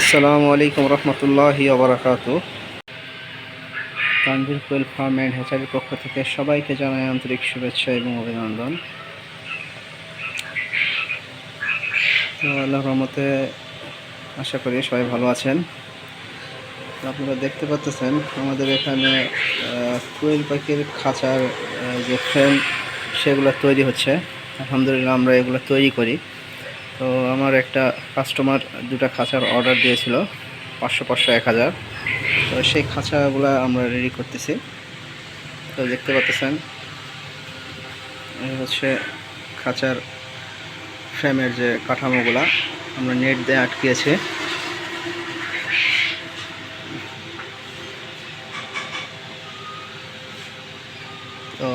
আসসালামু আলাইকুম রহমতুল্লাহ ওবরাকাত তানভীর কোয়েল ফার্ম অ্যান্ড হ্যাচারির পক্ষ থেকে সবাইকে জানাই আন্তরিক শুভেচ্ছা এবং অভিনন্দন। তো আল্লাহর রহমতে আশা করি সবাই ভালো আছেন। আপনারা দেখতে পাচ্ছেন আমাদের এখানে কোয়েল পাখির খাঁচার যে ফ্রেম, সেগুলো তৈরি হচ্ছে। আলহামদুলিল্লাহ আমরা এগুলো তৈরি করি। তো আমার একটা কাস্টমার দুটো খাঁচার অর্ডার দিয়েছিল, পাঁচশো পাঁচশো এক হাজার। তো সেই খাঁচাগুলো আমরা রেডি করতেছি। তো দেখতে পাচ্ছেন হচ্ছে খাঁচার ফ্রেমের যে কাঠামোগুলা, আমরা নেট দিয়ে আটকিয়েছি। তো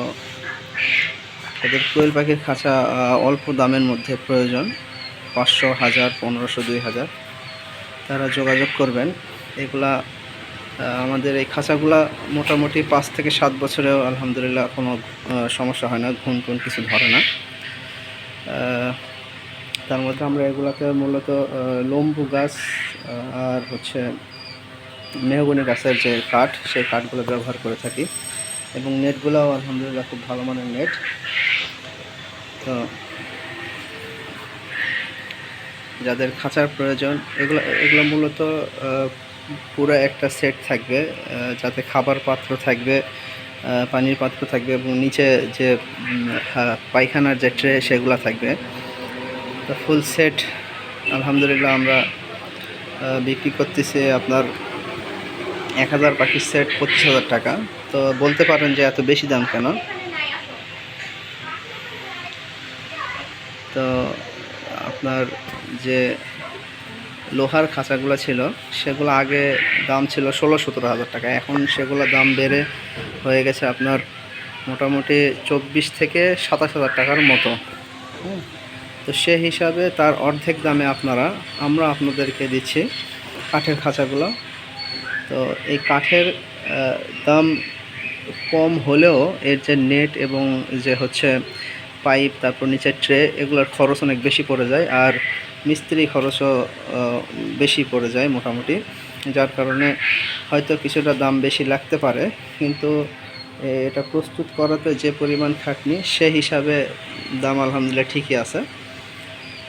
এদের কোয়েল পাখির খাঁচা অল্প দামের মধ্যে প্রয়োজন। পাঁচশো হাজার, পনেরোশো, দুই হাজার। তারা যোগাযোগ করবেন। এগুলা আমাদের এই খাঁচাগুলা মোটামুটি পাঁচ থেকে সাত বছরেও আলহামদুলিল্লাহ কোনো সমস্যা হয় না ঘুম টুন কিছু ধরে না। তার মধ্যে আমরা এগুলাতে মূলত লম্বু গাছ আর হচ্ছে মেহগুনি গাছের যে কাঠ, সেই কাঠগুলো ব্যবহার করে থাকি। এবং নেটগুলোও আলহামদুলিল্লাহ খুব ভালো মানের নেট। তো যাদের খাঁচার প্রয়োজন, এগুলো এগুলো মূলত পুরো একটা সেট থাকবে যাতে খাবার পাত্র থাকবে পানির পাত্র থাকবে এবং নিচে যে পায়খানার যে ট্রে সেগুলো থাকবে। তো ফুল সেট আলহামদুলিল্লাহ আমরা বিক্রি করতেছি আপনার এক হাজার পাখির সেট পঁচিশ হাজার টাকা। তো বলতে পারেন যে এত বেশি দাম কেন? তো আপনার যে লোহার খাঁচাগুলো ছিল, সেগুলো আগে দাম ছিল ষোলো সতেরো হাজার টাকা। এখন সেগুলো দাম বেড়ে হয়ে গেছে আপনার মোটামুটি চব্বিশ থেকে সাতাশ হাজার টাকার মতো। তো সে হিসাবে তার অর্ধেক দামে আপনারা, আমরা আপনাদেরকে দিচ্ছি কাঠের খাঁচাগুলো। তো এই কাঠের দাম কম হলেও এর যে নেট এবং যে হচ্ছে পাইপ, তারপর নিচের ট্রে, এগুলোর খরচ অনেক বেশি পড়ে যায় আর মিস্ত্রি খরচও বেশি পড়ে যায় মোটামুটি, যার কারণে হয়তো কিছুটা দাম বেশি লাগতে পারে। কিন্তু এটা প্রস্তুত করাতে যে পরিমাণ খাটনি, সে হিসাবে দাম আলহামদুলিল্লাহ ঠিকই আছে।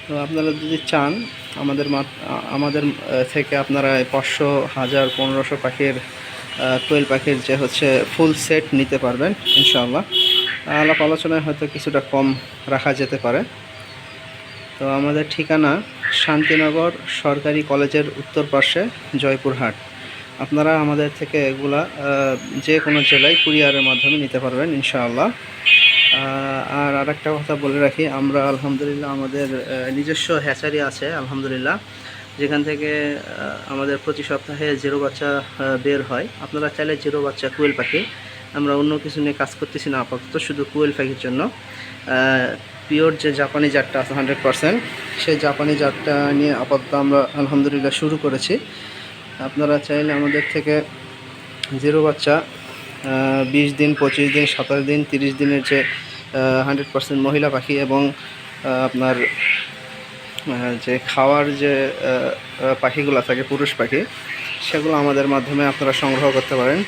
তো আপনারা যদি চান, আমাদের আমাদের থেকে আপনারা পাঁচশো, হাজার, পনেরোশো পাখির কোয়েল পাখির যে হচ্ছে ফুল সেট নিতে পারবেন, ইনশাআল্লাহ। আলাপ আলোচনায় হয়তো কিছুটা কম রাখা যেতে পারে। তো আমাদের ঠিকানা শান্তিনগর সরকারি কলেজের উত্তর পাশে জয়পুরহাট। আপনারা আমাদের থেকে এগুলা যে কোনো জেলায় কুরিয়ারের মাধ্যমে নিতে পারবেন, ইনশাআল্লাহ। আর আরেকটা কথা বলে রাখি, আমরা আলহামদুলিল্লাহ আমাদের নিজস্ব হ্যাচারি আছে, আলহামদুলিল্লাহ, যেখান থেকে আমাদের প্রতি সপ্তাহে জিরো বাচ্চা বের হয়। আপনারা চাইলে জিরো বাচ্চা কুয়েল পাখি আমরা অন্য কিছু নিয়ে কাজ করতেছি না আপাতত, শুধু কুয়েল পাখির জন্য। পিওর যে জাপানি জাতটা আছে হান্ড্রেড পারসেন্ট সেই জাপানি জাতটা নিয়ে আপাতত আমরা আলহামদুলিল্লাহ শুরু করেছি। আপনারা চাইলে আমাদের থেকে জিরো বাচ্চা বিশ দিন, পঁচিশ দিন, সাতাশ দিন, তিরিশ দিনের যে হান্ড্রেড পার্সেন্ট মহিলা পাখি এবং আপনার যে খাওয়ার যে পাখিগুলো থাকে, পুরুষ পাখি, সেগুলো আমাদের মাধ্যমে আপনারা সংগ্রহ করতে পারেন।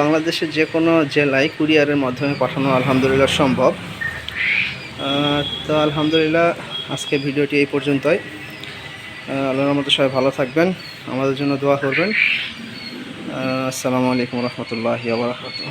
বাংলাদেশের যে কোনো জেলায় কুরিয়ারের মাধ্যমে পাঠানো আলহামদুলিল্লাহ সম্ভব। তো আলহামদুলিল্লাহ আজকে ভিডিওটি এই পর্যন্তই। আল্লাহর মতো সবাই ভালো থাকবেন, আমাদের জন্য দোয়া করবেন। আসসালামু আলাইকুম রহমতুল্লাহ আবরাকাতুহ